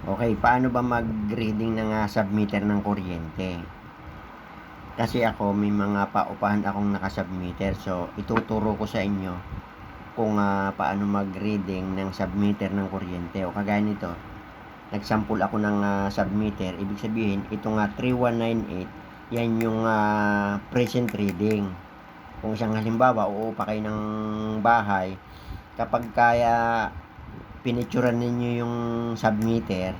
Okay, paano ba mag-reading ng ah, submeter ng kuryente? Kasi ako, may mga paupahan akong nakasubmeter. So, ituturo ko sa inyo kung ah, paano mag-reading ng submeter ng kuryente. O kagaya nito, nagsample ako ng ah, submeter. Ibig sabihin, ito nga 3198, yan yung ah, present reading. Kung isang halimbawa, uupa kayo ng bahay, kapag kaya pinicturan ninyo yung submeter,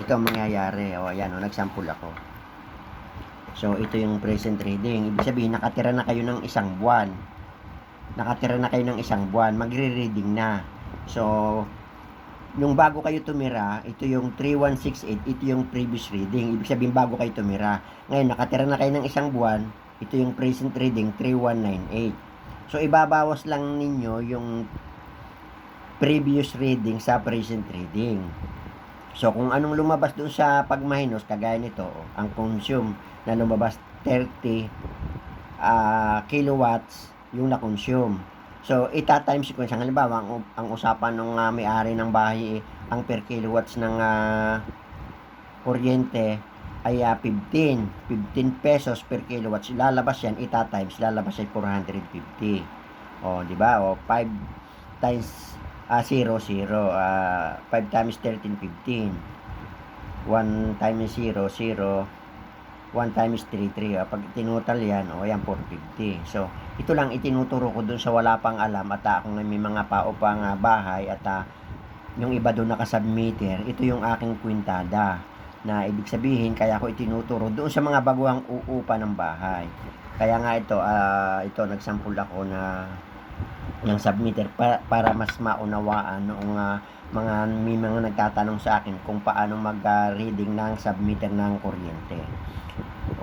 ito ang mangyayari. O, ayan, o, nagsample ako. So, ito yung present reading. Ibig sabihin, nakatira na kayo ng isang buwan. Nakatira na kayo ng isang buwan. Magre-reading na. So, nung bago kayo tumira, ito yung 3168, ito yung previous reading. Ibig sabihin, bago kayo tumira. Ngayon, nakatira na kayo ng isang buwan, ito yung present reading, 3198. So, ibabawas lang ninyo yung previous reading sa present reading. So, kung anong lumabas doon sa pagmahinos, kagaya nito, ang consume na lumabas 30 ah, kilowatts yung na-consume. So, ita-times ko. Isang halimbawa, ang, ang usapan ng ah, may-ari ng bahay, ang per kilowatts ng ah, kuryente ay ah, 15. 15 pesos per kilowatts. Lalabas yan, ita-times, lalabas ay 450. O, di ba? O, 5 times ah 0, 0. Ah, 5 times 13, 15. 1 times 0, 0. 1 times 3, 3. Ah, pag tinutal yan, o yan, 450. So, ito lang itinuturo ko dun sa wala pang alam at ah, kung may mga paupang ah, bahay at ah, yung iba doon nakasubmeter, ito yung aking kwintada na ibig sabihin kaya ko itinuturo doon sa mga baguhang uupa ng bahay. Kaya nga ito, ah, ito nagsample ako na ng submitter para, para mas maunawaan noong ah, mga may mga nagtatanong sa akin kung paano mag-reading ng submitter ng kuryente.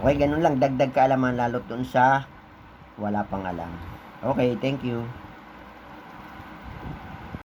Okay, ganun lang. Dagdag kaalaman lalo doon sa wala pang alam. Okay, thank you.